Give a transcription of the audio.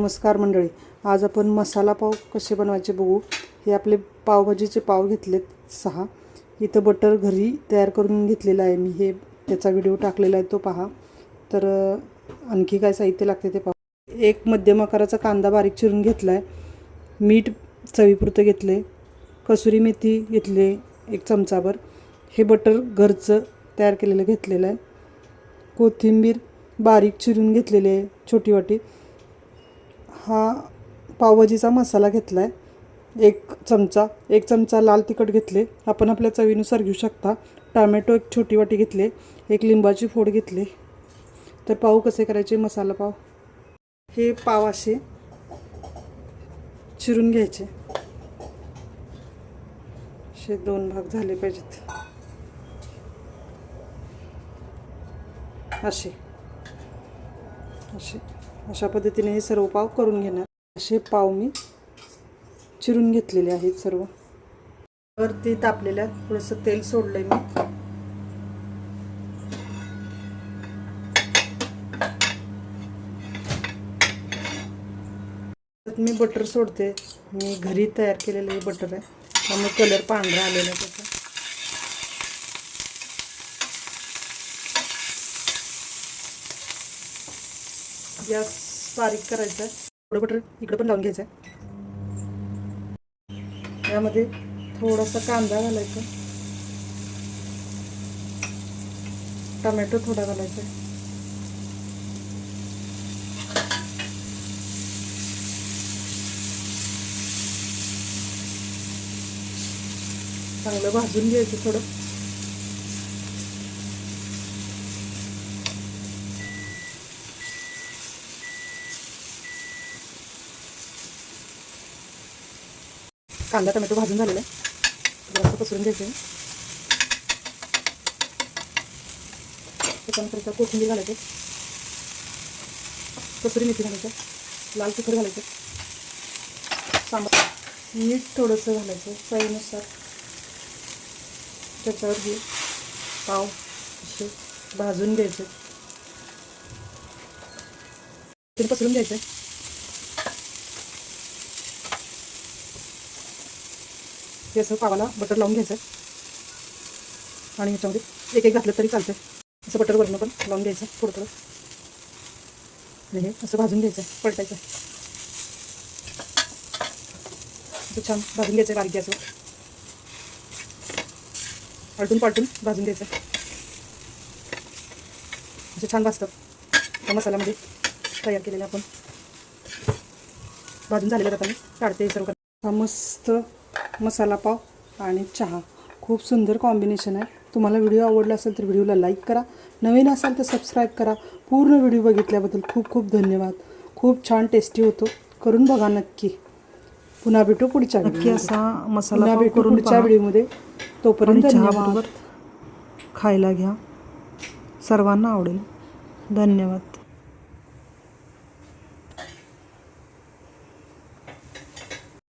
नमस्कार मंडळी. आज आपण मसाला पाव कसे बनवायचे बघू. हे आपले पावभाजीचे पाव घेतलेत सहा. इथं बटर घरी तयार करून घेतलेलं आहे मी. हे त्याचा व्हिडिओ टाकलेला आहे तो पहा. तर आणखी काय साहित्य लागते ते पाहू. एक मध्यम आकाराचा कांदा बारीक चिरून घेतला आहे मीठ चवीपुरतं घेतले कसुरी मेथी घेतले एक चमचाभर. हे बटर घरचं तयार केलेलं घेतलेलं आहे. कोथिंबीर बारीक चिरून घेतलेली आहे छोटी वाटी. हा पावभाजीचा मसाला घेतला आहे एक चमचा एक चमचा लाल तिखट घेतले. आपण आपल्या चवीनुसार घेऊ शकता. टामॅटो एक छोटी वाटी घेतले. एक लिंबाची फोड घेतली. तर पाव कसे करायचे? मसाला पाव. हे पाव असे चिरून घ्यायचे. असे दोन भाग झाले पाहिजेत. असे. असे. अशा पद्धतीने हे सर्व पाव करून घेणार. असे पाव मी चिरून घेतलेले आहेत सर्व. वरती तापलेल्या थोडंसं तेल सोडलंय मी. मी बटर सोडते. मी घरी तयार केलेलं हे बटर आहे. त्यामुळे कलर पांढरा आलेला आहे त्याचा. गॅस बारीक करायचा आहे. थोडं बटर इकडं पण लावून घ्यायचं आहे. यामध्ये थोडासा कांदा घालायचा. टमॅटो थोडा घालायचा आहे. चांगलं भाजून घ्यायचं थोडं. कांदा टोमॅटो भाजून झालेला आहे. जास्त पसरून घ्यायचे त्याच्यानंतर कोथिंबीर घालायचे कसुरी मेथी घालायचं लाल तिखट घालायचं सांबार. मीठ थोडंसं घालायचं चवीनुसार. त्याच्यावर हे पाव असे भाजून घ्यायचे पसरून पसरून आहे हे असं पावाला बटर लावून घ्यायचं आणि ह्याच्यामध्ये एक एक घातलं तरी चालतं असं बटर वरणं पण लावून घ्यायचं थोडं थोडं हे असं भाजून घ्यायचं पलटायचं असं छान भाजून घ्यायचं बारीक गॅसवर. पलटून पलटून भाजून घ्यायचं असं छान भाजतात त्या मसाल्यामध्ये तयार केलेलं आपण. भाजून झालेलं आता मी काढते सर्व मस्त मसाला पाव आणि चहा. खूप सुंदर कॉम्बिनेशन आहे. तुम्हाला व्हिडिओ आवडला असेल तर व्हिडिओला लाईक करा. नवीन असाल तर सबस्क्राईब करा. पूर्ण व्हिडिओ बघितल्याबद्दल खूप खूप धन्यवाद. खूप छान टेस्टी होतो. करून बघा नक्की. पुन्हा भेटू पुढच्या नक्की. असा मसाला भेटू पुढच्या. व्हिडिओमध्ये तोपर्यंत चहाबरोबर खायला घ्या. सर्वांना आवडेल. धन्यवाद.